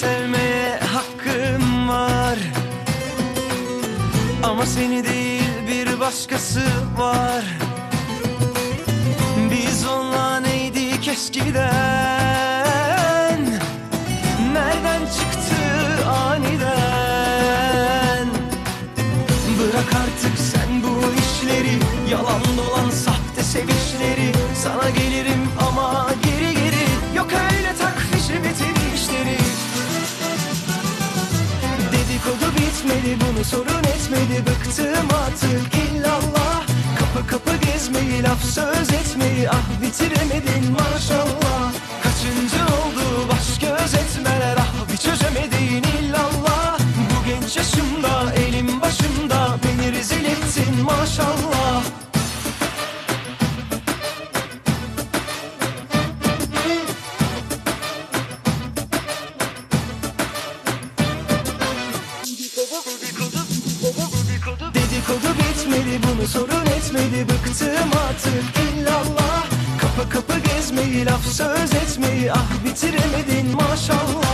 sevmeye hakkım var. Ama seni değil bir başkası var. Biz onunla neydik eskiden? Nereden çıktı aniden? Bırak artık sen bu işleri yalan dolan Bitmedi bunu sorun etmedi. Bıktım artık illallah. Kapı kapı gezmeyi laf söz etmeyi. Ah bitiremedin maşallah. Kaçıncı oldu baş göz etmeler. Ah bir çözemedin illallah. Bu genç yaşımda elim başımda. Beni rezil ettin maşallah sorun etmedi Bıktım artık. İllallah Kapı kapı gezmeyi laf söz etmeyi Ah bitiremedin maşallah